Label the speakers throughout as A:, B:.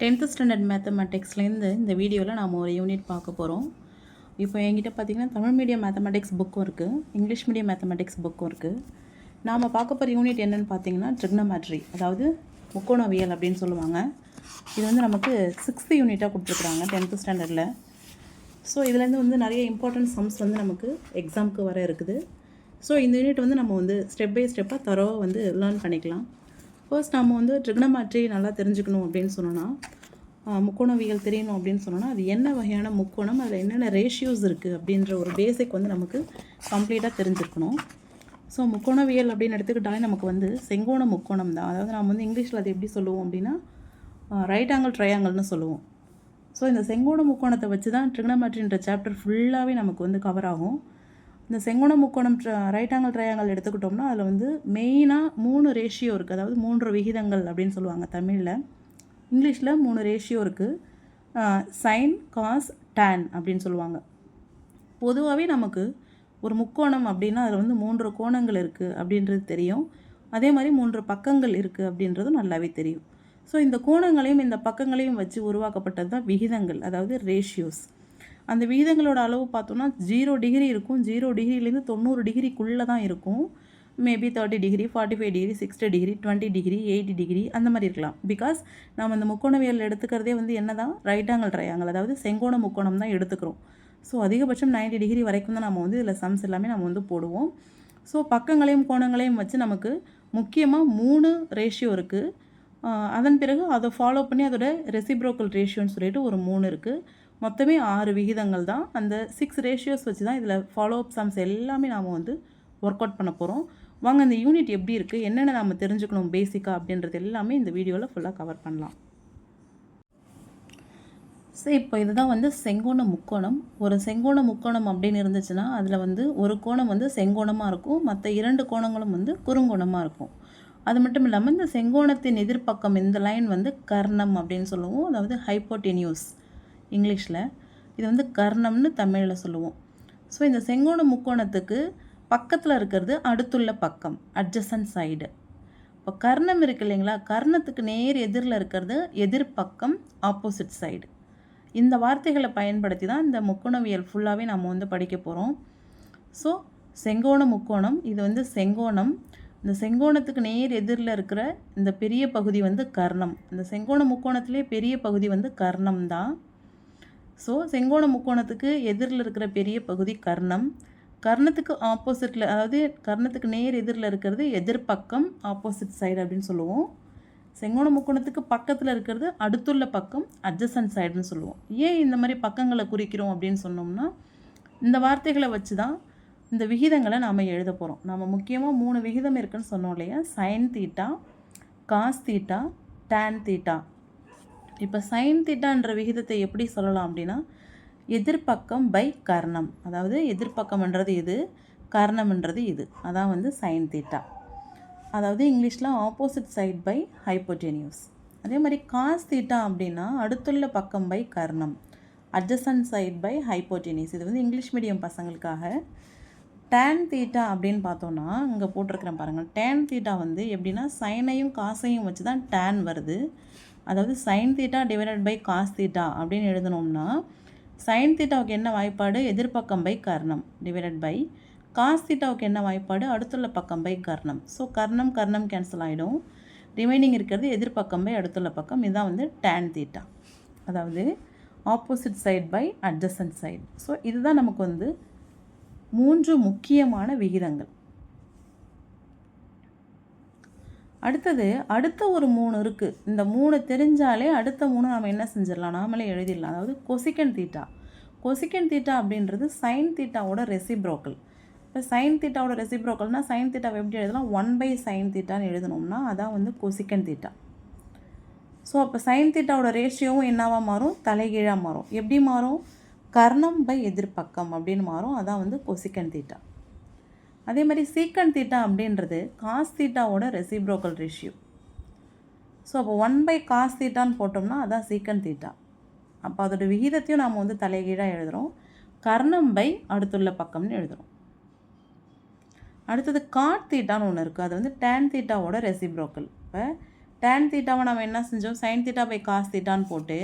A: Tenth standard மேத்தமெட்டிக்ஸ்லேருந்து இந்த வீடியோவில் நாம் ஒரு யூனிட் பார்க்க போகிறோம் இப்போ என்கிட்ட பார்த்தீங்கன்னா தமிழ் மீடியம் மேத்தமெட்டிக்ஸ் புக்கும் இருக்குது இங்கிலீஷ் மீடியம் மேத்தமெட்டிக்ஸ் புக்கும் இருக்குது நாம் பார்க்க போகிற யூனிட் என்னென்னு பார்த்தீங்கன்னா ட்ரிக்னமேட்ரி அதாவது முக்கோணவியல் அப்படின்னு சொல்லுவாங்க. இது வந்து நமக்கு சிக்ஸ்த்து யூனிட்டாக கொடுத்துருக்குறாங்க டென்த்து ஸ்டாண்டர்டில் ஸோ இதுலேருந்து வந்து நிறைய இம்பார்ட்டன்ட் சம்ஸ் வந்து நமக்கு எக்ஸாமுக்கு வர இருக்குது. ஸோ இந்த யூனிட் வந்து நம்ம வந்து ஸ்டெப் பை ஸ்டெப்பாக தரவாக வந்து லேர்ன் பண்ணிக்கலாம். ஃபர்ஸ்ட் நம்ம வந்து ட்ரிக்னமாற்றி நல்லா தெரிஞ்சுக்கணும் அப்படின்னு சொன்னோன்னா முக்கோணவியல் தெரியணும் அப்படின்னு சொன்னோன்னா அது என்ன வகையான முக்கோணம் அதில் என்னென்ன ரேஷியோஸ் இருக்குது அப்படின்ற ஒரு பேசிக் வந்து நமக்கு கம்ப்ளீட்டாக தெரிஞ்சிருக்கணும். ஸோ முக்கோணவியல் அப்படின்னு எடுத்துக்கிட்டாலே நமக்கு வந்து செங்கோண முக்கோணம் தான். அதாவது நம்ம வந்து இங்கிலீஷில் அது எப்படி சொல்லுவோம் அப்படின்னா ரைட் ஆங்கிள் ட்ரையாங்கிள்னு சொல்லுவோம். ஸோ இந்த செங்கோண முக்கோணத்தை வச்சு தான் ட்ரிக்னமாற்றின்ற சாப்டர் ஃபுல்லாகவே நமக்கு வந்து கவர் ஆகும். இந்த செங்கோண முக்கோணம் ரைட் ஆங்கிள் ட்ரையாங்கிள் எடுத்துக்கிட்டோம்னா அதில் வந்து மெயினாக மூணு ரேஷியோ இருக்குது அதாவது மூன்று விகிதங்கள் அப்படின்னு சொல்லுவாங்க தமிழில். இங்கிலீஷில் மூணு ரேஷியோ இருக்குது சைன் காஸ் டேன் அப்படின்னு சொல்லுவாங்க. பொதுவாகவே நமக்கு ஒரு முக்கோணம் அப்படின்னா அதில் வந்து மூன்று கோணங்கள் இருக்குது அப்படின்றது தெரியும். அதே மாதிரி மூன்று பக்கங்கள் இருக்குது அப்படின்றதும் நல்லாவே தெரியும். ஸோ இந்த கோணங்களையும் இந்த பக்கங்களையும் வச்சு உருவாக்கப்பட்டது தான் விகிதங்கள் அதாவது ரேஷியோஸ் அந்த விகிதங்களோட அளவு பார்த்தோன்னா ஜீரோ டிகிரி இருக்கும். ஜீரோ டிகிரிலேருந்து தொண்ணூறு டிகிரிக்குள்ளே தான் இருக்கும். Maybe thirty degree forty five degree sixty degree twenty degree eighty degree அந்த மாதிரி இருக்கலாம். பிகாஸ் நம்ம இந்த முக்கோணவியல் எடுத்துக்கிறதே வந்து என்ன தான் ரைட் ஆங்கிள் ட்ரையாங்கிள் அதாவது செங்கோண முக்கோணம் தான் எடுத்துக்கிறோம். ஸோ அதிகபட்சம் 90 டிகிரி வரைக்கும் தான் நம்ம வந்து இதில் சம்ஸ் எல்லாமே நம்ம வந்து போடுவோம். ஸோ பக்கங்களையும் கோணங்களையும் வச்சு நமக்கு முக்கியமாக மூணு ரேஷியோ இருக்குது அதன் பிறகு அதை ஃபாலோ பண்ணி அதோட ரெசிப்ரோக்கல் ரேஷியோன்னு சொல்லிட்டு ஒரு மூணு இருக்குது மொத்தமே ஆறு விகிதங்கள் தான். அந்த சிக்ஸ் ரேஷியோஸ் வச்சு தான் இதில் ஃபாலோ அப் சம்ஸ் எல்லாமே நாம் வந்து ஒர்க் அவுட் பண்ண போகிறோம் வாங்க இந்த யூனிட் எப்படி இருக்குது என்னென்ன நம்ம தெரிஞ்சுக்கணும் பேசிக்காக அப்படின்றது எல்லாமே இந்த வீடியோவில் ஃபுல்லாக கவர் பண்ணலாம். சரி இப்போ இதுதான் வந்து செங்கோண முக்கோணம். ஒரு செங்கோண முக்கோணம் அப்படின்னு இருந்துச்சுன்னா அதில் வந்து ஒரு கோணம் வந்து செங்கோணமாக இருக்கும். மற்ற இரண்டு கோணங்களும் வந்து குறுங்கோணமாக இருக்கும். அது மட்டும் இல்லாமல் இந்த செங்கோணத்தின் எதிர்ப்பக்கம் இந்த லைன் வந்து கர்ணம் அப்படின்னு சொல்லுவோம். அதாவது ஹைப்போட்டெனியூஸ் இங்கிலீஷில். இது வந்து கர்ணம்னு தமிழில் சொல்லுவோம். ஸோ இந்த செங்கோண முக்கோணத்துக்கு பக்கத்தில் இருக்கிறது அடுத்துள்ள பக்கம் அட்ஜசன் சைடு இப்போ கர்ணம் இருக்கு இல்லைங்களா? கர்ணத்துக்கு நேர் எதிரில் இருக்கிறது எதிர்ப்பக்கம் ஆப்போசிட் சைடு இந்த வார்த்தைகளை பயன்படுத்தி தான் இந்த முக்கோணவியல் ஃபுல்லாகவே நம்ம வந்து படிக்க போகிறோம் ஸோ செங்கோண முக்கோணம் இது வந்து செங்கோணம். இந்த செங்கோணத்துக்கு நேர் எதிரில் இருக்கிற இந்த பெரிய பகுதி வந்து கர்ணம். இந்த செங்கோண முக்கோணத்திலே பெரிய பகுதி வந்து கர்ணம் தான். ஸோ செங்கோண முக்கோணத்துக்கு எதிரில் இருக்கிற பெரிய பகுதி கர்ணம். கர்ணத்துக்கு ஆப்போசிட்டில் அதாவது கர்ணத்துக்கு நேர் எதிரில் இருக்கிறது எதிர்பக்கம் ஆப்போசிட் சைடு அப்படின்னு சொல்லுவோம். செங்கோண முக்கோணத்துக்கு பக்கத்தில் இருக்கிறது அடுத்துள்ள பக்கம் அட்ஜசன்ட் சைடுன்னு சொல்லுவோம். ஏன் இந்த மாதிரி பக்கங்களை குறிக்கிறோம் அப்படின்னு சொன்னோம்னா இந்த வார்த்தைகளை வச்சு தான் இந்த விகிதங்களை நாம் எழுத போகிறோம் நம்ம முக்கியமாக மூணு விகிதம் இருக்குன்னு சொன்னோம் இல்லையா? Sine theta cos theta tan theta இப்போ சைன் திட்டான்ற விகிதத்தை எப்படி சொல்லலாம் அப்படின்னா எதிர்ப்பக்கம் பை கர்ணம். அதாவது எதிர்ப்பக்கம்ன்றது இது கர்ணம்ன்றது இது. அதான் வந்து சைன் தீட்டா அதாவது இங்கிலீஷில் ஆப்போசிட் சைட் பை ஹைப்போஜெனியூஸ் அதே மாதிரி காஸ் தீட்டா அப்படின்னா அடுத்துள்ள பக்கம் பை கர்ணம். அட்ஜசன் சைட் பை ஹைப்போஜெனியூஸ் இது வந்து இங்கிலீஷ் மீடியம் பசங்களுக்காக. டேன் தீட்டா அப்படின்னு பார்த்தோன்னா இங்கே போட்டிருக்கிறேன் பாருங்கள் டேன் தீட்டா வந்து எப்படின்னா சைனையும் காசையும் வச்சு தான் டேன் வருது. அதாவது sine theta divided by cos theta அப்படின்னு எழுதணும்னா சைன் தீட்டாவுக்கு என்ன வாய்ப்பாடு? எதிர்ப்பக்கம் பை கர்ணம் டிவைடட் பை காஸ் தீட்டாவுக்கு என்ன வாய்ப்பாடு? அடுத்துள்ள பக்கம் பை கர்ணம். ஸோ கர்ணம் கர்ணம் கேன்சல் ஆகிடும் ரிமைனிங் இருக்கிறது எதிர்ப்பக்கம் பை அடுத்துள்ள பக்கம். இதுதான் வந்து டேன் தீட்டா அதாவது opposite side by adjacent side so இதுதான் நமக்கு வந்து மூன்று முக்கியமான விகிதங்கள். அடுத்தது அடுத்த ஒரு மூணு இருக்குது இந்த மூணு தெரிஞ்சாலே அடுத்த மூணு நம்ம என்ன செஞ்சிடலாம்? நாமளே எழுதிடலாம். அதாவது கொசிக்கன் தீட்டா கொசிக்கன் தீட்டா அப்படின்றது சைன் தீட்டாவோட ரெசிப்ரோக்கல் இப்போ சைன் தீட்டாவோட ரெசிப்ரோக்கல்னால் சைன் தீட்டாவை எப்படி எழுதலாம்? ஒன் பை சைன் தீட்டான்னு எழுதணும்னா அதான் வந்து கொசிக்கன் தீட்டா ஸோ அப்போ சைன் தீட்டாவோட ரேஷியோவும் என்னவாக மாறும்? தலைகீழாக மாறும். எப்படி மாறும்? கர்ணம் பை எதிர்ப்பக்கம் அப்படின்னு மாறும். அதான் வந்து கொசிக்கன் தீட்டா அதே மாதிரி சீக்கன் தீட்டா அப்படின்றது காஸ் தீட்டாவோட ரெசிப்ரோக்கல் ரேஷியோ ஸோ அப்போ ஒன் பை காஸ் தீட்டான்னு போட்டோம்னா அதான் சீக்கன் தீட்டா அப்போ அதோட விகிதத்தையும் நாம் வந்து தலைகீழாக எழுதுகிறோம் கர்ணம் பை அடுத்துள்ள பக்கம்னு எழுதுகிறோம் அடுத்தது காட் தீட்டான்னு ஒன்று இருக்குது அது வந்து டேன் தீட்டாவோட ரெசிப்ரோக்கல் இப்போ டேன் தீட்டாவை நம்ம என்ன செஞ்சோம்? சைன் தீட்டா பை காஸ் தீட்டான்னு போட்டு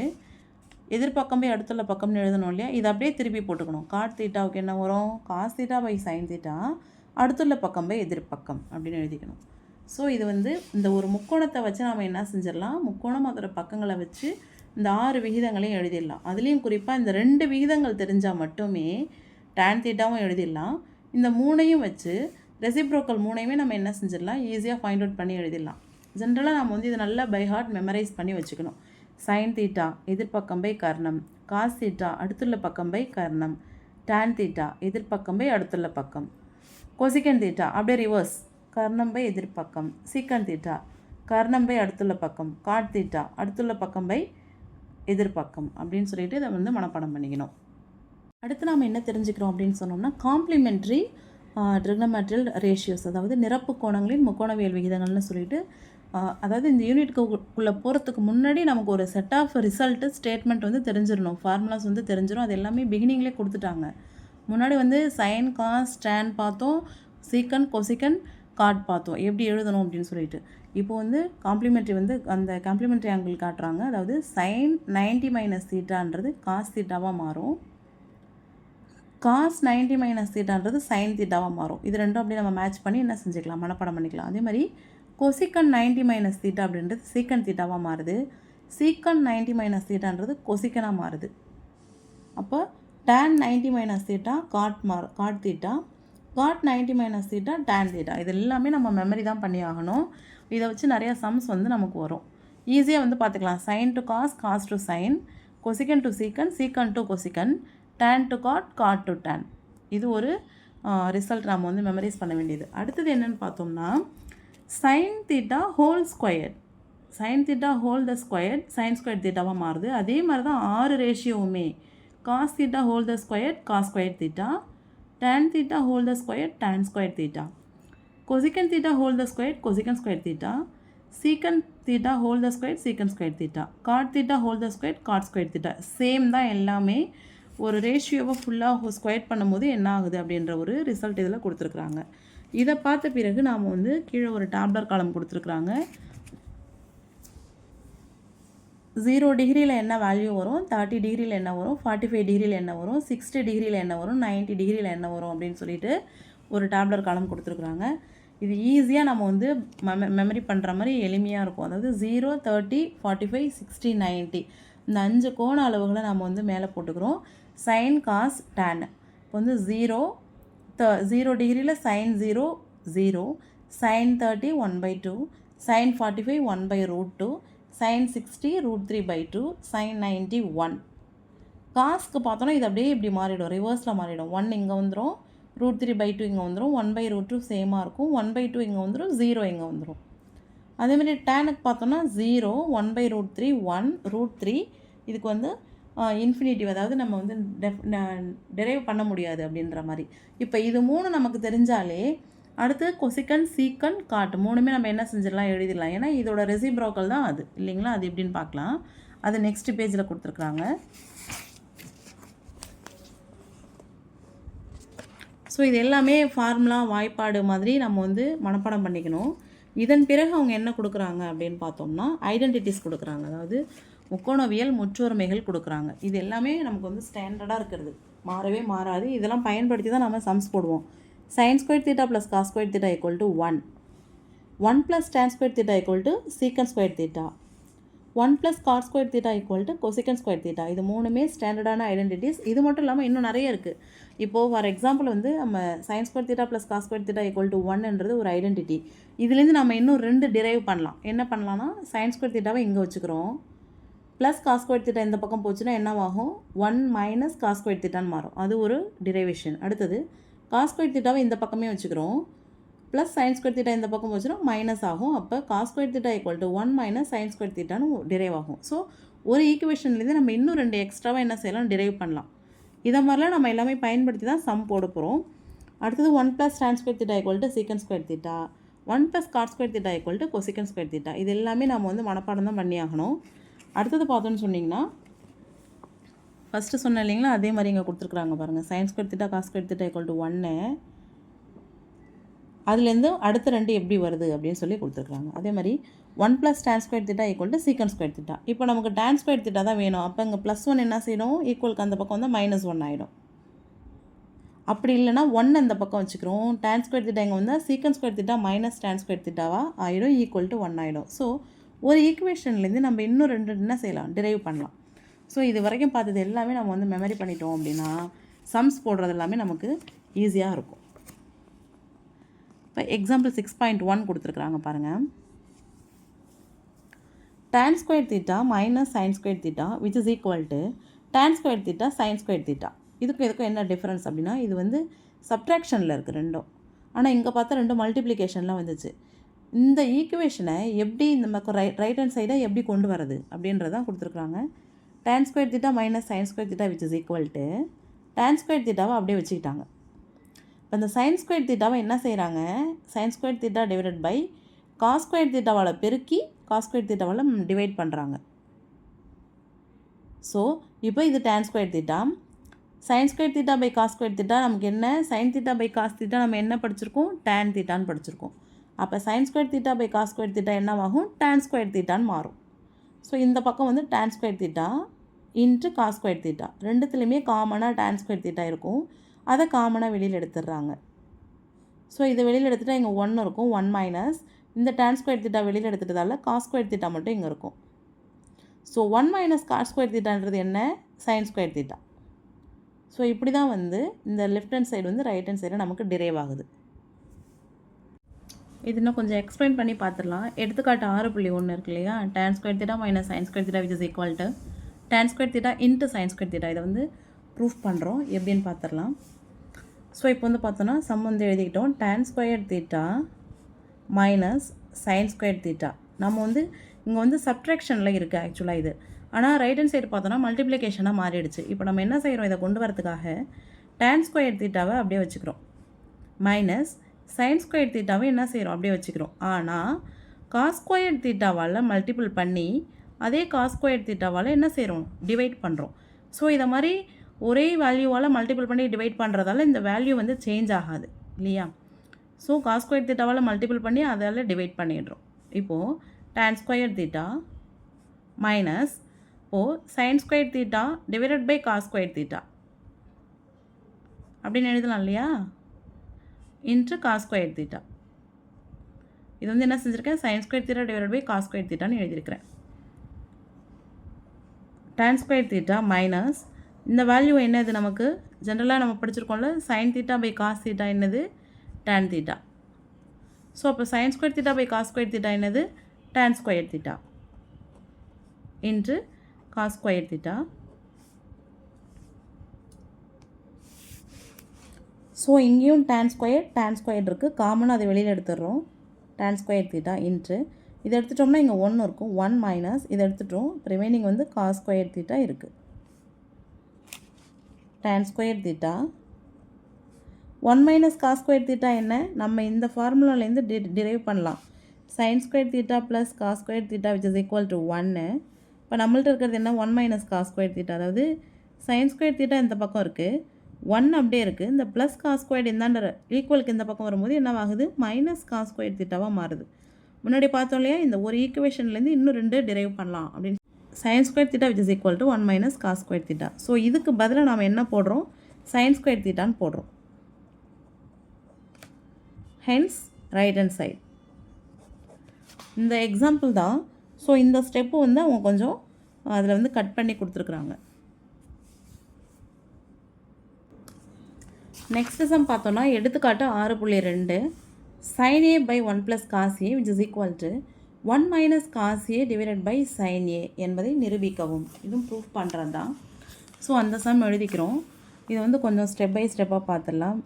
A: எதிர்பக்கம் போய் அடுத்துள்ள பக்கம்னு எழுதணும் இல்லையா? இதை அப்படியே திருப்பி போட்டுக்கணும். காட் தீட்டாவுக்கு என்ன வரும்? Cos theta by sine theta அடுத்துள்ள பக்கம் பை எதிர்பக்கம் அப்படின்னு எழுதிக்கணும். ஸோ இது வந்து இந்த ஒரு முக்கோணத்தை வச்சு நாம் என்ன செஞ்சிடலாம்? முக்கோணம் அதோட பக்கங்களை வச்சு இந்த ஆறு விகிதங்களையும் எழுதிடலாம். அதுலேயும் குறிப்பாக இந்த ரெண்டு விகிதங்கள் தெரிஞ்சால் மட்டுமே டேன் தீட்டாவும் எழுதிடலாம். இந்த மூணையும் வச்சு ரெசிப்ரோக்கல் மூணையுமே நம்ம என்ன செஞ்சிடலாம்? ஈஸியாக ஃபைண்ட் அவுட் பண்ணி எழுதிடலாம். ஜென்ரலாக நம்ம வந்து இதை நல்லா பை ஹார்ட் மெமரைஸ் பண்ணி வச்சுக்கணும். சைன் தீட்டா எதிர்ப்பக்கம் பை கர்ணம். காஸ் தீட்டா அடுத்துள்ள பக்கம் பை கர்ணம். டேன் தீட்டா எதிர்ப்பக்கம் பை அடுத்துள்ள பக்கம். கொசிகன் தீட்டா அப்படியே ரிவர்ஸ் கர்ணம் பை எதிர்ப்பக்கம். சீக்கன் தீட்டா கர்ணம் பை அடுத்துள்ள பக்கம். காட் தீட்டா அடுத்துள்ள பக்கம் பை எதிர்ப்பக்கம். அப்படின்னு சொல்லிட்டு இதை வந்து மனப்பாடம் பண்ணிக்கணும். அடுத்து நாம் என்ன தெரிஞ்சுக்கிறோம் அப்படின்னு சொன்னோம்னா காம்ப்ளிமெண்ட்ரி ட்ரிக்னமெட்ரியல் ரேஷியோஸ் அதாவது நிரப்பு கோணங்களின் முக்கோணவியல் விகிதங்கள்னு சொல்லிட்டு அதாவது இந்த யூனிட்குள்ளே போகிறதுக்கு முன்னாடி நமக்கு ஒரு செட் ஆஃப் ரிசல்ட்டு ஸ்டேட்மெண்ட் வந்து தெரிஞ்சிடணும். ஃபார்முலாஸ் வந்து தெரிஞ்சிடும் அது எல்லாமே பிகினிங்லேயே கொடுத்துட்டாங்க. முன்னாடி வந்து சைன் காஸ் ஸ்டான் பார்த்தோம் சீக்கன் கொசிக்கன் காட் பார்த்தோம். எப்படி எழுதணும் அப்படின்னு சொல்லிட்டு. இப்போ வந்து காம்ப்ளிமெண்ட்ரி வந்து அந்த காம்ப்ளிமெண்ட்ரி ஆங்கிள் காட்டுறாங்க. அதாவது சைன் 90 மைனஸ் தீட்டான்றது காஸ் தீட்டாவாக மாறும். காஸ் 90 மைனஸ் தீட்டான்றது சைன் தீட்டாவாக மாறும். இது ரெண்டும் அப்படியே நம்ம மேட்ச் பண்ணி என்ன செஞ்சுக்கலாம்? மனப்பாடம் பண்ணிக்கலாம். அதே மாதிரி கொசிக்கன் 90 மைனஸ் தீட்டா அப்படின்றது சீக்கன் தீட்டாவாக மாறுது. சீக்கன் 90 மைனஸ் தீட்டான்றது கொசிக்கனாக மாறுது. அப்போ tan ninety minus theta cot மார் cot theta cot 90 minus theta tan theta இது எல்லாமே நம்ம மெமரி தான் பண்ணி ஆகணும் இதை வச்சு நிறையா சம்ஸ் வந்து நமக்கு வரும். ஈஸியாக வந்து பார்த்துக்கலாம். Sine to cos cos to sine cosecant to secant secant to cosecant tan to cot cot to tan இது ஒரு ரிசல்ட் நம்ம வந்து மெமரைஸ் பண்ண வேண்டியது. அடுத்தது என்னன்னு பார்த்தோம்னா sine theta whole square sine theta whole the square sine square தீட்டாவாக மாறுது. அதே மாதிரி தான் ஆறு ரேஷியோவுமே cos theta whole the square cos square theta tan theta whole the square tan square theta cosecant theta whole the square cosecant square theta secant theta whole the square secant square theta cot theta whole the square cot square theta same தான் எல்லாமே ஒரு ரேஷியோவை ஃபுல்லாக square பண்ணும்போது என்ன ஆகுது அப்படின்ற ஒரு ரிசல்ட் இதில் கொடுத்துருக்குறாங்க. இதை பார்த்த பிறகு நாம் வந்து கீழே ஒரு டேப்லர் காலம் கொடுத்துருக்குறாங்க. ஜீரோ டிகிரியில் என்ன வேல்யூ வரும்? தேர்ட்டி டிகிரியில் என்ன வரும்? ஃபார்ட்டி ஃபைவ் டிகிரியில் என்ன வரும்? சிக்ஸ்டி டிகிரியில் என்ன வரும்? 90 டிகிரியில் என்ன வரும்? அப்படின்னு சொல்லிட்டு ஒரு டேப்லர் காலம் கொடுத்துருக்குறாங்க. இது ஈஸியாக நம்ம வந்து மெம மெமரி பண்ணுற மாதிரி எளிமையாக இருக்கும். அதாவது zero thirty forty five sixty ninety இந்த அஞ்சு கோண அளவுகளை நம்ம வந்து மேலே போட்டுக்கிறோம். சைன் காஸ் டேன் இப்போ வந்து ஜீரோ த ஜீரோ டிகிரியில் sine zero zero sine thirty one by two sine forty five one by root two sine sixty root three by two sine ninety one காஸ்க்கு பார்த்தோன்னா இது அப்படியே இப்படி மாறிடும் ரிவர்ஸில் மாறிடும். ஒன் இங்கே வந்துடும் ரூட் த்ரீ பை டூ இங்கே வந்துடும் ஒன் பை ரூட் டூ சேமாக இருக்கும். ஒன் பை டூ இங்கே வந்துடும் ஜீரோ இங்கே வந்துடும் அதேமாதிரி டேனுக்கு பார்த்தோன்னா zero one by root three one root three இதுக்கு வந்து இன்ஃபினிட்டிவ் அதாவது நம்ம வந்து டெஃப் டெரைவ் பண்ண முடியாது அப்படின்ற மாதிரி. இப்போ இது மூணு நமக்கு தெரிஞ்சாலே அடுத்து கொசிக்கன் சீக்கன் காட் மூணுமே நம்ம என்ன செஞ்சிடலாம் எழுதிடலாம். ஏன்னா இதோட ரெசிப்ரோக்கல் தான் அது. இல்லைங்களா? அது எப்படின்னு பார்க்கலாம். அது நெக்ஸ்ட் பேஜில் கொடுத்துருக்குறாங்க. ஸோ இது எல்லாமே ஃபார்முலா வாய்ப்பாடு மாதிரி நம்ம வந்து மனப்பாடம் பண்ணிக்கணும். இதன் பிறகு அவங்க என்ன கொடுக்குறாங்க அப்படின்னு பார்த்தோம்னா ஐடென்டிட்டிஸ் கொடுக்குறாங்க. அதாவது முக்கோணவியல் முற்றொருமைகள் கொடுக்குறாங்க. இது எல்லாமே நமக்கு வந்து ஸ்டாண்டர்டாக இருக்கிறது. மாறவே மாறாது. இதெல்லாம் பயன்படுத்தி தான் நம்ம சம்ஸ் போடுவோம். Sine square theta plus cos square theta equal to one one plus tan square theta equal to secant square theta one plus cot square theta equal to cosecant square theta இது மூணுமே ஸ்டாண்டர்டான identities இது மட்டும் இல்லாமல் இன்னும் நிறைய இருக்குது இப்போது for example வந்து நம்ம sine square theta plus cos square theta equal to ஒன்ன்றது ஒரு ஐடென்டிட்டி இதுலேருந்து நம்ம இன்னும் ரெண்டு டிரைவ் பண்ணலாம். என்ன பண்ணலாம்னா சயின்ஸ் ஸ்கொயர் தீட்டாவை இங்கே வச்சுக்கிறோம். ப்ளஸ் காஸ் ஸ்கொயர் தீட்டா இந்த பக்கம் போச்சுன்னா என்னவாகும்? ஒன் மைனஸ் காஸ் ஸ்கொயர் தீட்டான்னு மாறும். அது ஒரு டிரைவேஷன் அடுத்தது காஸ் ஸ்கொயர் தீட்டாவை இந்த பக்கமே வச்சுக்கிறோம். ப்ளஸ் சைன் ஸ்கொயர் தீட்டா இந்த பக்கம் வச்சுரும் மைனஸ் ஆகும். அப்போ cos square theta equal to one minus sine square தீட்டான்னு derive ஆகும். ஸோ ஒரு ஈக்குவேஷன்லேருந்து நம்ம இன்னும் ரெண்டு எக்ஸ்ட்ராவாக என்ன செய்யலாம்? டிரைவ் பண்ணலாம். இதை மாதிரிலாம் நம்ம எல்லாமே பயன்படுத்தி தான் சம் போட போகிறோம் அடுத்தது one plus tan square theta equal to secant square theta one plus cot square theta equal to cosecant square theta இது எல்லாமே நம்ம வந்து மனப்பாடம் தான் பண்ணி ஆகணும் அடுத்தது பார்த்தோன்னு சொன்னிங்கன்னா ஃபஸ்ட்டு சொன்னேன் இல்லைங்களா? அதே மாதிரி இங்கே கொடுத்துருக்குறாங்க பாருங்கள் sine square theta cos square theta equal to ஒன்று அதுலேருந்து அடுத்த ரெண்டு எப்படி வருது அப்படின்னு சொல்லி கொடுத்துருக்குறாங்க. அதே மாதிரி one plus tan square theta equal to secant square theta இப்போ நமக்கு டேன் ஸ்கொயர் திட்டா தான் வேணும். அப்போ இங்கே ப்ளஸ் ஒன் என்ன செய்யணும்? ஈக்குவலுக்கு அந்த பக்கம் வந்து மைனஸ் ஒன் ஆகிடும் அப்படி இல்லைனா ஒன் அந்த பக்கம் வச்சுக்கிறோம். டேன் ஸ்கொயர் திட்டா இங்கே வந்தால் secant square theta minus tan square திட்டாவாக ஆகிடும் ஈக்குவல் டு ஒன் ஆகிடும் ஸோ ஒரு ஈக்குவேஷன்லேருந்து நம்ம இன்னும் ரெண்டு என்ன செய்யலாம்? டிரைவ் பண்ணலாம். ஸோ இது வரைக்கும் பார்த்தது எல்லாமே நம்ம வந்து மெமரி பண்ணிட்டோம் அப்படின்னா சம்ஸ் போடுறது எல்லாமே நமக்கு ஈஸியாக இருக்கும். இப்போ எக்ஸாம்பிள் சிக்ஸ் பாயிண்ட் ஒன் கொடுத்துருக்குறாங்க பாருங்கள் tan square theta minus sine square theta which is equal to tan square theta sine square theta இதுக்கும் இதுக்கும் என்ன டிஃப்ரென்ஸ் அப்படின்னா இது வந்து சப்ட்ராக்ஷனில் இருக்குது ரெண்டும். ஆனால் இங்கே பார்த்தா ரெண்டும் மல்டிப்ளிகேஷன்லாம் வந்துச்சு. இந்த ஈக்குவேஷனை எப்படி நமக்கு ரைட் ரைட் ஹேண்ட் சைடாக எப்படி கொண்டு வரது அப்படின்றதான் கொடுத்துருக்குறாங்க. Tan square theta minus sine square theta which is equal to tan square திட்டாவை அப்படியே வச்சுக்கிட்டாங்க இப்போ இந்த சைன் ஸ்கொயர் திட்டாவை என்ன செய்கிறாங்க sine square theta divided by cos square திட்டாவால் பெருக்கி காஸ் ஸ்கொயர் திட்டாவால் டிவைட் பண்ணுறாங்க ஸோ இப்போ இது tan square theta sine square theta by cos square theta நமக்கு என்ன sine theta by cos theta நம்ம என்ன படிச்சிருக்கோம் டேன் திட்டான்னு படிச்சிருக்கோம் அப்போ sine square theta by cos square theta என்னவாகும் டேன் ஸ்கொயர் திட்டான்னு மாறும் ஸோ இந்த பக்கம் வந்து tan square theta into cos square theta ரெண்டுத்துலேயுமே காமனாக டேன் ஸ்கொயர் தீட்டா இருக்கும். அதை காமனாக வெளியில் எடுத்துடுறாங்க. ஸோ இதை வெளியில் எடுத்துகிட்டா இங்கே ஒன் இருக்கும். ஒன் மைனஸ் இந்த டேன் ஸ்கொயர் தீட்டா வெளியில் எடுத்துட்டதால காஸ் ஸ்கொயர் தீட்டா மட்டும் இங்கே இருக்கும். So one minus cos square தீட்டான்றது என்ன? சைன் ஸ்கொயர் தீட்டா ஸோ இப்படி தான் வந்து இந்த லெஃப்ட் ஹேண்ட் சைடு வந்து ரைட் ஹேண்ட் சைடு நமக்கு டிரைவ் ஆகுது. இது இன்னும் கொஞ்சம் எக்ஸ்பிளைன் பண்ணி பார்த்துடலாம் எடுத்துக்காட்டு ஆறு புள்ளி ஒன்று இருக்கு இல்லையா? Tan square theta minus sine square theta which is equal to tan square theta into sine square theta இதை வந்து ப்ரூஃப் பண்ணுறோம் எப்படின்னு பார்த்துடலாம் ஸோ இப்போ வந்து பார்த்தோன்னா சம் வந்து எழுதிக்கிட்டோம். Tan square theta minus sine square theta நம்ம வந்து இங்கே வந்து சப்ட்ராக்ஷனில் இருக்குது ஆக்சுவலாக இது. ஆனால் ரைட் ஹேண்ட் சைடு பார்த்தோன்னா மல்டிப்ளிகேஷனாக மாறிடுச்சு. இப்போ நம்ம என்ன செய்கிறோம் இதை கொண்டு வரதுக்காக டேன் ஸ்கொயர் தீட்டாவை அப்படியே வச்சுக்கிறோம். மைனஸ் சைன் ஸ்கொயர் தீட்டாவை என்ன செய்கிறோம் அப்படியே வச்சுக்கிறோம். ஆனால் காஸ் ஸ்கொயர் தீட்டாவால் மல்டிபிள் பண்ணி அதே காஸ் ஸ்கொயர் தீட்டாவால் என்ன செய்கிறோம் டிவைட் பண்ணுறோம் ஸோ இதை மாதிரி ஒரே வேல்யூவால் மல்டிபிள் பண்ணி டிவைட் பண்ணுறதால இந்த வேல்யூ வந்து சேஞ்ச் ஆகாது இல்லையா? ஸோ காஸ் ஸ்கொயர் தீட்டாவால் மல்டிபிள் பண்ணி அதால் டிவைட் பண்ணிடுறோம். இப்போது டேன் ஸ்கொயர் தீட்டா மைனஸ் இப்போது sine square theta divided by cos square theta அப்படின்னு எழுதலாம் இல்லையா? இன்ட்டு காஸ் ஸ்கொயர் தீட்டா இது வந்து என்ன செஞ்சுருக்கேன்? Sine square theta divided by cos square தீட்டான்னு எழுதியிருக்கிறேன். tan ஸ்கொயர் தீட்டா மைனஸ் இந்த வேல்யூ என்னது நமக்கு? ஜென்ரலாக நம்ம படிச்சிருக்கோம்ல sine theta by cos theta என்னது? டேன் தீட்டா ஸோ அப்போ sine square theta by cos square theta என்னது? Tan square theta into cos square theta so இங்கேயும் tan ஸ்கொயர் tan ஸ்கொயர் இருக்குது காமனாக அதை வெளியில் எடுத்துடுறோம். Tan ஸ்கொயர் தீட்டா இன்ட்டு இதை எடுத்துட்டோம்னா இங்கே ஒன்று இருக்கும். ஒன் மைனஸ் இதை எடுத்துட்டோம். ரிமைனிங் வந்து காஸ் ஸ்கொயர் தீட்டா இருக்குது tan square theta one minus cos square theta என்ன? நம்ம இந்த ஃபார்முலாலேருந்து டி டிரைவ் பண்ணலாம். Sine square theta plus cos square theta which is equal to ஒன்று இப்போ நம்மள்ட்ட இருக்கிறது என்ன? One minus cos square theta அதாவது சைன் ஸ்கொயர் தீட்டா இந்த பக்கம் இருக்குது ஒன் அப்படியே இருக்குது இந்த ப்ளஸ் காஸ் இந்தாண்ட ஈக்குவலுக்கு இந்த பக்கம் வரும்போது என்னவாகுது மைனஸ் காஸ்கொயட் ஸ்கொயர் மாறுது. முன்னாடி பார்த்தோம் இல்லையா? இந்த ஒரு ஈக்குவேஷன்லேருந்து இன்னும் ரெண்டு டிரைவ் பண்ணலாம் அப்படின்னு. Sine square theta which is equal to one minus cos square theta so இதுக்கு பதிலாக நாம் என்ன போடுறோம்? சைன் ஸ்கொயர் தீட்டான்னு போடுறோம். ஹென்ஸ் ரைட் ஹேண்ட் சைட் இந்த எக்ஸாம்பிள் தான். ஸோ இந்த ஸ்டெப்பு வந்து அவங்க கொஞ்சம் அதில் வந்து கட் பண்ணி கொடுத்துருக்குறாங்க. நெக்ஸ்ட் சம் பார்த்தோன்னா எடுத்துக்காட்டு ஆறு புள்ளி ரெண்டு. Sin a by 1 plus cos a which is equal to 1 minus cos A divided by sine A என்பதை நிரூபிக்கவும். இதுவும் ப்ரூஃப் பண்ணுறது தான் ஸோ அந்த சம் எழுதிக்கிறோம். இது வந்து கொஞ்சம் ஸ்டெப் பை ஸ்டெப்பாக பார்த்துடலாம்.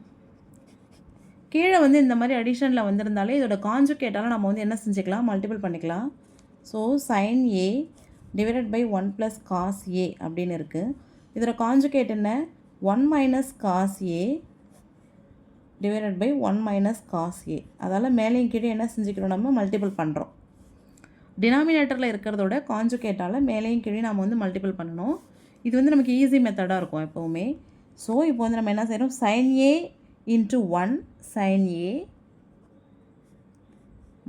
A: கீழே வந்து இந்த மாதிரி அடிஷனில் வந்திருந்தாலே இதோட கான்ஜுகேட்டால் நம்ம வந்து என்ன செஞ்சுக்கலாம்? மல்டிபிள் பண்ணிக்கலாம். So sine A divided by one plus cos A அப்படின்னு இருக்குது இதோட கான்ஜுகேட் என்ன? One minus cos A divided by one minus cos A அதால் மேலேயும் கீழே என்ன செஞ்சுக்கிறோம் நம்ம? மல்டிபிள் பண்ணுறோம் டினாமினேட்டரில் இருக்கிறதோட காஞ்சுகேட்டால் மேலேயும் கீழே நம்ம வந்து மல்டிபிள் பண்ணணும். இது வந்து நமக்கு ஈஸி மெத்தடாக இருக்கும் எப்போவுமே. ஸோ இப்போ வந்து நம்ம என்ன செய்கிறோம் sine A into one sine A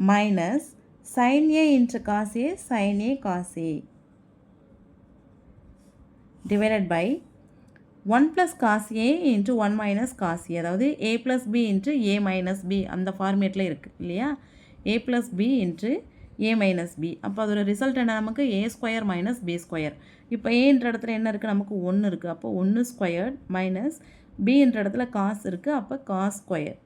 A: minus sine A into cos A A sine A cos A divided by one plus cos A into one minus cos A அதாவது A plus B into A minus B அந்த ஃபார்மேட்டில் இருக்குது இல்லையா? A plus B into A minus B அப்போ அதோட result என்ன? நமக்கு A square minus B square இப்போ ஏன்ற இடத்துல என்ன இருக்குது நமக்கு ஒன்று இருக்குது அப்போ ஒன்று ஸ்கொயர்ட் மைனஸ் பின்ற இடத்துல காசு இருக்குது அப்போ காஸ் ஸ்கொயர்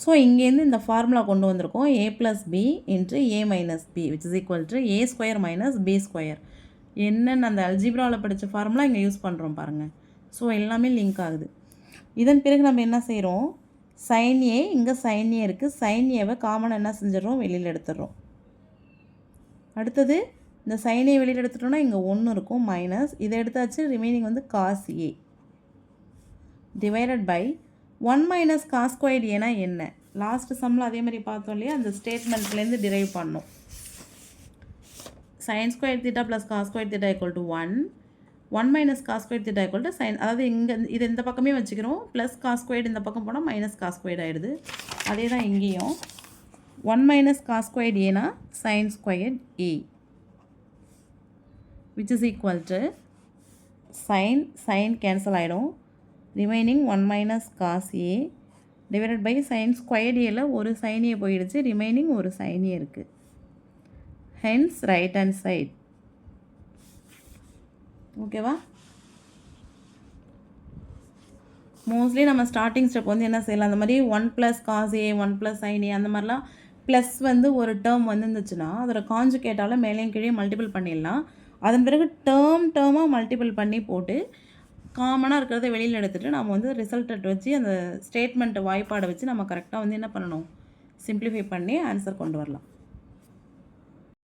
A: ஸோ இங்கேருந்து இந்த ஃபார்முலா கொண்டு வந்திருக்கோம். A plus B into A minus B which is equal to A square minus B square என்னென்னு அந்த அல்ஜிப்ராவில் படித்த ஃபார்முலா இங்கே யூஸ் பண்ணுறோம் பாருங்கள் ஸோ எல்லாமே லிங்க் ஆகுது. இதன் பிறகு நம்ம என்ன செய்கிறோம் சைன் ஏ இங்கே சைன் ஏ இருக்குது சைன் ஏவை காமன் என்ன செஞ்சிடறோம்? வெளியில் எடுத்துடுறோம். அடுத்தது இந்த சைன் ஏ வெளியில் எடுத்துட்டோம்னா இங்கே ஒன்று இருக்கும் மைனஸ் இதை எடுத்தாச்சு ரிமைனிங் வந்து cos A divided by one minus cos squared ஏன்னா என்ன? லாஸ்ட் சம்மில் அதே மாதிரி பார்த்தோம் இல்லையா? அந்த ஸ்டேட்மெண்ட்லேருந்து டிரைவ் பண்ணோம். Sine square theta plus cos theta equal to one one minus cos square theta equal to sine அதாவது இங்கே இது இந்த பக்கமே வச்சுக்கிறோம். ப்ளஸ் காஸ் இந்த பக்கம் போனால் மைனஸ் காஸ் ஆகிடுது அதே தான் இங்கேயும். ஒன் மைனஸ் காஸ் ஏனா sine squared A which is equal to sine sine cancel ஆகிடும் remaining one minus cos A divided by sine squared ஏல ஒரு சைனியை போயிடுச்சு. ரிமைனிங் ஒரு சைனி இருக்குது ஹென்ஸ் ரைட் ஹேண்ட் சைட் ஓகேவா மோஸ்ட்லி நம்ம ஸ்டார்டிங் ஸ்டெப் வந்து என்ன செய்யலாம்? அந்த மாதிரி one plus cos A one plus sine A அந்த மாதிரிலாம் ப்ளஸ் வந்து ஒரு டேர்ம் வந்துருந்துச்சுன்னா அதோட காஞ்சுகேட்டால் மேலேயும் கீழே மல்டிபிள் பண்ணிடலாம். அதன் பிறகு டேர்ம் டேர்மாக மல்டிபிள் பண்ணி போட்டு காமனாக இருக்கிறத வெளியில் எடுத்துகிட்டு நம்ம வந்து ரிசல்ட்டை வச்சு அந்த ஸ்டேட்மெண்ட்டை வாய்ப்பாடை வச்சு நம்ம கரெக்டாக வந்து என்ன பண்ணணும்? சிம்ப்ளிஃபை பண்ணி ஆன்சர் கொண்டு வரலாம்.